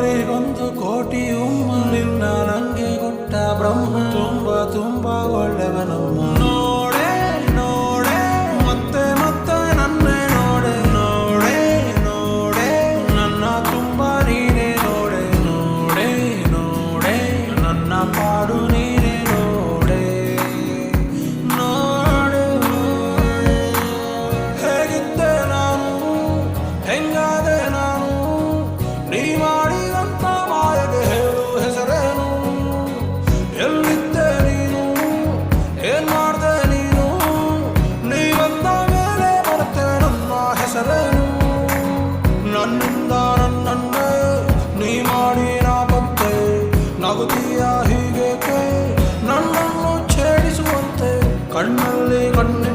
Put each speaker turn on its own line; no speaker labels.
ಒಬ್ಬರೇ ಒಂದು ಕೋಟಿಯು ಮಾಡಿಲ್ಲ. ನಂಗೆ ಕೊಟ್ಟ ಬ್ರಹ್ಮ ತುಂಬ ತುಂಬ ಒಳ್ಳೆಯವನಮ್ಮ. ನೋಡೆ ನೋಡೆ, ಮತ್ತೆ ಮತ್ತೆ ನನ್ನ ನೋಡೆ ನೋಡೆ ನೋಡೆ, ನನ್ನ ತುಂಬ ನೀನೆ ನೋಡೆ ನೋಡೆ ನೋಡೆ, ನನ್ನ ಪಾಡು ಹೆಸರೇನು ನನ್ನಿಂದ ನನ್ನ ನೀ ಮಾಡಿ ನಾ ಬಂತೆ ನಗುತ್ತೀಯ ಹೀಗೇಕೆ ನನ್ನನ್ನು ಛೇಡಿಸುವಂತೆ ಕಣ್ಣಲ್ಲಿ ಕಣ್ಣು